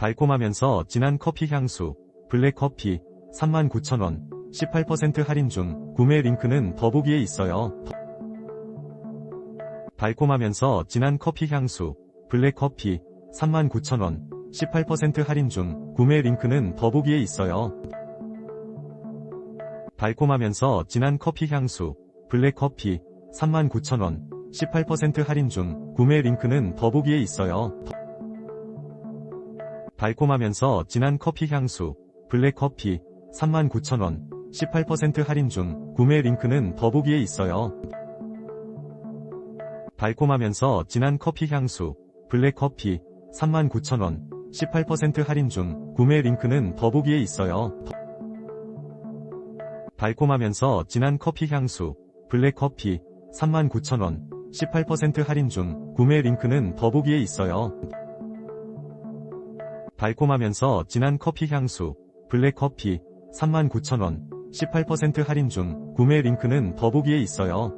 달콤하면서 진한 커피 향수, 블랙커피, 39,000원, 18% 할인 중, 구매 링크는 더보기에 있어요. 달콤하면서 진한 커피 향수, 블랙커피, 39,000원, 18% 할인 중, 구매 링크는 더보기에 있어요. 달콤하면서 진한 커피 향수, 블랙커피, 39,000원, 18% 할인 중, 구매 링크는 더보기에 있어요. 달콤하면서 진한 커피 향수, 블랙커피, 39,000원, 18% 할인 중, 구매 링크는 더보기에 있어요. 달콤하면서 진한 커피 향수, 블랙커피, 39,000원, 18% 할인 중, 구매 링크는 더보기에 있어요. 달콤하면서 진한 커피 향수, 블랙커피, 39,000원, 18% 할인 중, 구매 링크는 더보기에 있어요. 달콤하면서 진한 커피 향수, 블랙커피, 39,000원, 18% 할인 중, 구매 링크는 더보기에 있어요.